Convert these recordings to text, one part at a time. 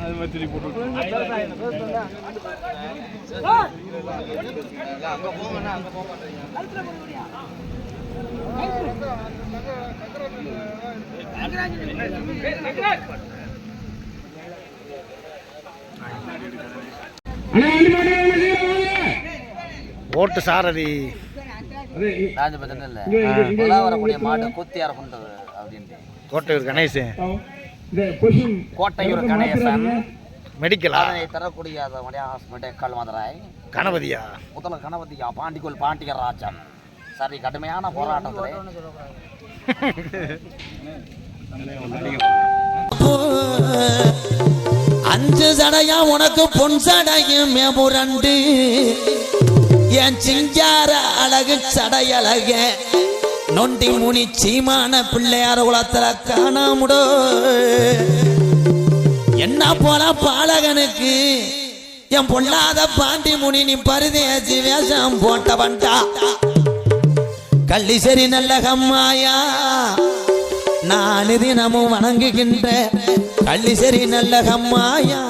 அது மாதிரி போட்டு ஓட்டு சாரதி இல்ல வரக்கூடிய மாடு குத்தி இறக்குன்றது அப்படின்ட்டு. கோட்டையூர் கணேசன். கோட்டையூர் கணேசன் மெடிக்கலா? அதனை தரக்கூடிய அதனுடைய ஹாஸ்பிட்டல் கல்மதுராய் கணபதியா? முதல் கணபதியா பாண்டிக்குள் பாண்டியராஜன் சரி கடுமையான போராட்டத்தில். அஞ்சு சடையா உனக்கு பொன் சடையும் மேபுரண்டு என் சிங்கார அழகு சடையழக. நொண்டி முனி சீமான பிள்ளையார் குளத்துல காணாமுடோ. என்ன போல பாலகனுக்கு? என் பொல்லாத பாண்டி முனி நீ பருதேசி வேஷம் போட்டவன்டா. கள்ளிசரி நல்ல கம்மாயா நான் தினமும் வணங்குகின்ற கள்ளிசரி நல்ல கம்மாயா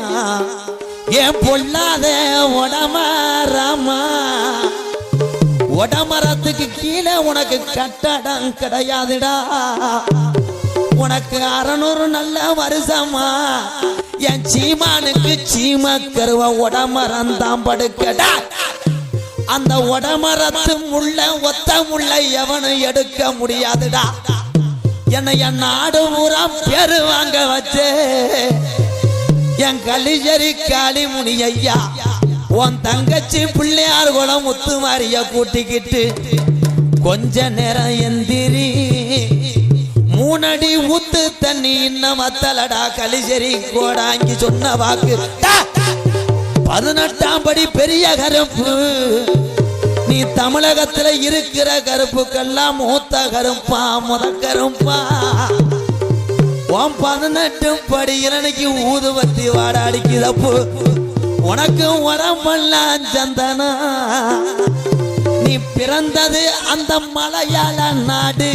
என் பொல்லாத உடமரமா உடமரத்துக்கு கீழே உனக்கு கட்டடம் கிடையாதுடா. உனக்கு அறநூறு நல்ல வருஷமா. என் சீமானுக்கு சீம கருவ உடமரம் தான் படுக்கடா. அந்த உடமரத்து முள்ள ஒத்த முள்ள எவனும் எடுக்க முடியாதுடா. என்னை என் நாடு ஊரா பேரு வாங்க வச்சே. என் கலிஜரி காளிமுனி ஐயா உன் தங்கச்சி பிள்ளையார் குளம் முத்து மாறிய கூட்டிக்கிட்டு கொஞ்ச நேரம் எந்திரி. மூணடி ஊத்து தண்ணி இன்னும் அத்தலடா கலிஜரி கோடாங்கி சொன்ன வாக்கு. பதினெட்டாம் படி பெரிய கருப்பு. நீ தமிழகத்துல இருக்கிற கருப்புக்கெல்லாம் மூத்த கருப்பா முத கருப்பா. உன் பதினெட்டு படி இளனைக்கு ஊதுவத்தி வாடாடிக்குதப்பு. உனக்கு உடம்பெல்லாம் சந்தனா. நீ பிறந்தது அந்த மலையாள நாடு.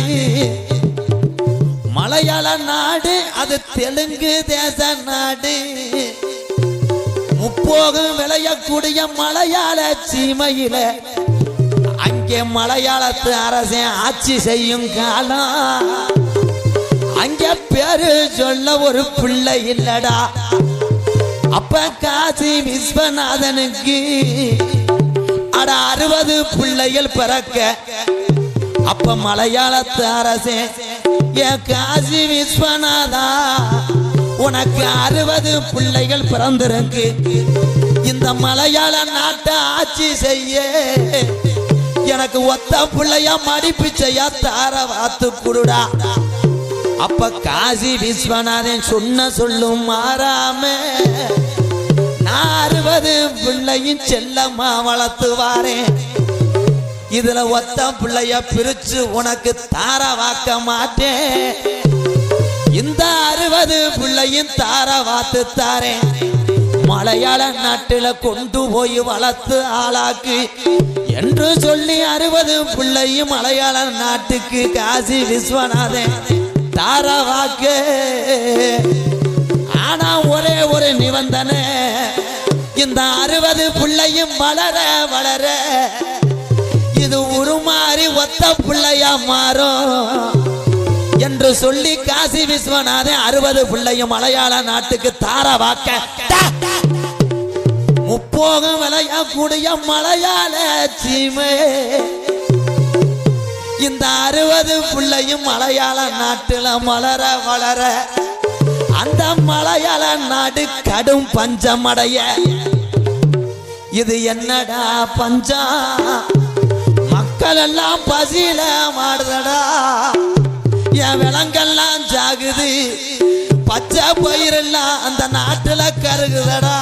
மலையாள நாடு அது தெலுங்கு தேச நாடு. முப்போகம் விளையக்கூடிய மலையாள சீமையில அங்கே மலையாளத்து அரசன் ஆட்சி செய்யும் காலம் அங்கே பேரு சொல்ல ஒரு பிள்ளை இல்லடா. அப்ப காசி விஸ்வநாதனுக்கு அட அறுபது பிள்ளைகள் பிறக்க. அப்ப மலையாளத்து அரசே ஏ காசி விஸ்வநாதா உனக்கு அறுபது பிள்ளைகள் பிறந்திருக்கு. இந்த மலையாள நாட்டை ஆட்சி செய்ய. எனக்கு ஒத்த பிள்ளையா மடிப்பு செய்ய தார வாத்து குடுடா. அப்ப காசி விஸ்வநாதன் சொன்ன சொல்லும் மாறாம நான் அறுபது பிள்ளையும் செல்லம்மா வளர்த்துவாரே. இதுல ஒத்த பிள்ளைய பிரிச்சு உனக்கு தார வாக்க மாட்டேன். இந்த அறுபது பிள்ளையும் தார வாத்து தாரேன் மலையாள நாட்டில கொண்டு போய் வளர்த்து ஆளாக்கு. என்று சொல்லி அறுபது பிள்ளையும் மலையாள நாட்டுக்கு காசி விஸ்வநாதன் தாராவாக்கு. ஆனா ஒரே ஒரு நிபந்தனை இந்த அறுபது பிள்ளையும் வளர வளர இது உருமாறி ஒத்த பிள்ளையா மாறும் என்று சொல்லி காசி விஸ்வநாதன் அறுபது பிள்ளையும் மலையாள நாட்டுக்கு தார வாக்க டா! முப்போகம் விளையக்கூடிய மலையாள சீமே. இந்த அறுபது பிள்ளையும் மலையாள நாட்டுல மலர வளர. அந்த மலையாள நாடு கடும் பஞ்சமடைய. இது என்னடா பஞ்சம் மக்கள் எல்லாம் பசியில மாடுதடா என் விலங்கெல்லாம் ஜாகுது. பச்சை பயிரெல்லாம் அந்த நாட்டுல கருகுதடா.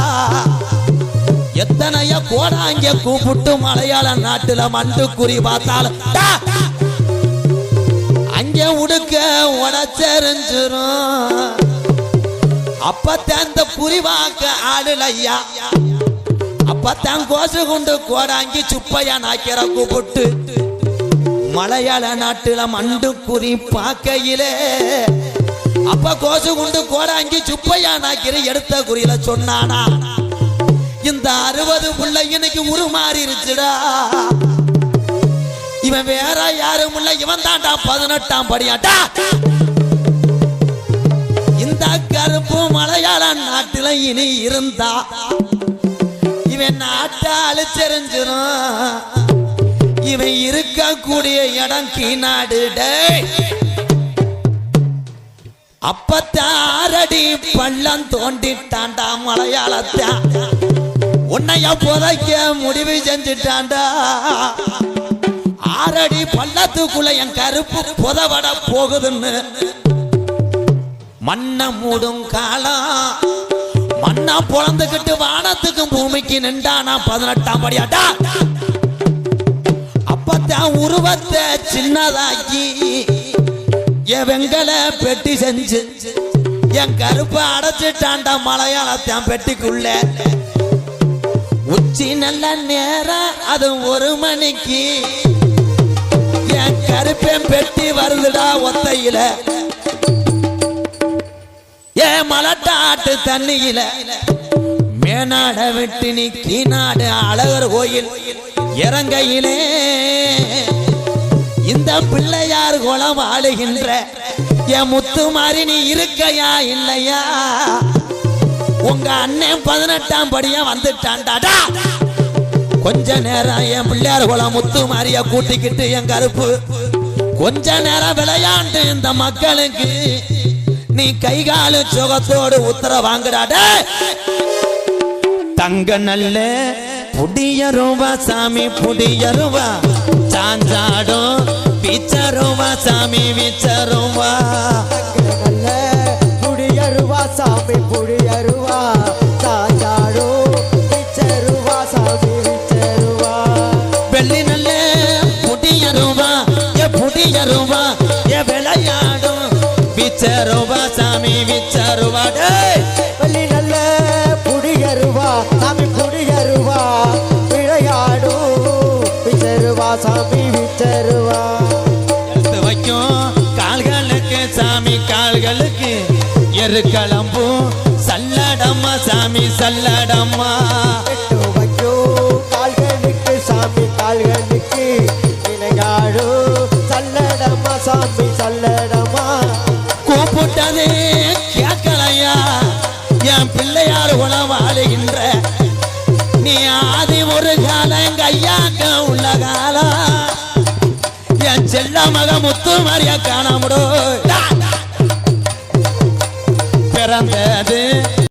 எத்தனைய கோடாங்க கூப்பிட்டு மலையாள நாட்டுல மண்டு குறி பார்த்தாலும் டா! உடுக்க உடச்செறிஞ்சிரும் அப்பத்தான் இந்த புரிவாக்க ஆளுலையா அப்பத்தான் கோசு குண்டு கோடாங்கி சுப்பையா நாக்கிற கூப்பிட்டு மலையாள நாட்டுல மண்டு குறி பார்க்கையிலே அப்ப கோசு குண்டு கோடாங்கி சுப்பையா நாக்கிற எடுத்த குறியில சொன்னானா இந்த அறுபது புள்ள இன்னைக்கு உருமாறிருச்சுடா இவன் வேற யாரும் இல்ல. இவன் தாண்டா பதினெட்டாம் படியாட்டா இந்த கருப்பு மலையாள நாட்டில இனி இருந்தா. இவன் நாட்டை அழிச்செறிஞ்சிரும். இவன் இருக்கக்கூடிய இடம் கீநாடு அப்பத்தாரடி பள்ளம் தோண்டிட்டான்டா மலையாளத்தான் உன்னைய புதைக்க முடிவு செஞ்சுட்டான்டா. ஆறடி பள்ளத்துக்குள்ள என் கருப்பு புதவட போகுதுன்னு? மண்ணை மூடும் காலம் மண்ணா பொழந்துக்கிட்டு வானத்துக்கும் பூமிக்கு நின்றானா பதினெட்டாம் படியாட்டா? அப்பத்தான் உருவத்தை சின்னதாக்கி என் வெங்கல பெட்டி செஞ்சு என் கருப்பை அடைச்சிட்டாண்ட மலையாளத்தான் பெட்டிக்குள்ள. உச்சி நல்ல நேரம் அது ஒரு மணிக்கு. கருப்பேன் பெட்டி வருதுடா ஒத்தையில. ஏ மலட்டாட்டு தண்ணியில. மேனாட விட்டு நீ கீநாடு அழகர் கோயில் இறங்கையிலே. இந்த பிள்ளையார் குளம் ஆளுகின்ற என் முத்து மாதிரி நீ இருக்கையா இல்லையா? உங்க அண்ணன் பதினெட்டாம் படியா வந்துட்டான்டாடா கொஞ்ச நேரம் என் பிள்ளையார் போல முத்து மாறிய கூட்டிக்கிட்டு என் கருப்பு. கொஞ்ச நேரம் விளையாண்டு இந்த மக்களுக்கு நீ கை காலு சுகத்தோடு உத்தர வாங்குறாட தங்க நல்ல புடிய ரூபா சாமி புடிய ரூபா சாஞ்சாடும் பிச்சருவா சாமி விச்ச ரூபா நல்ல புடியருவா சாமி புடியருவா. வாழுகின்ற. நீ ஆதி ஒரு காலம் எங்க ஐயாக்க உள்ள காலம் என் செல்ல மக முத்து மாதிரியா காணாமடோ. பிறந்தது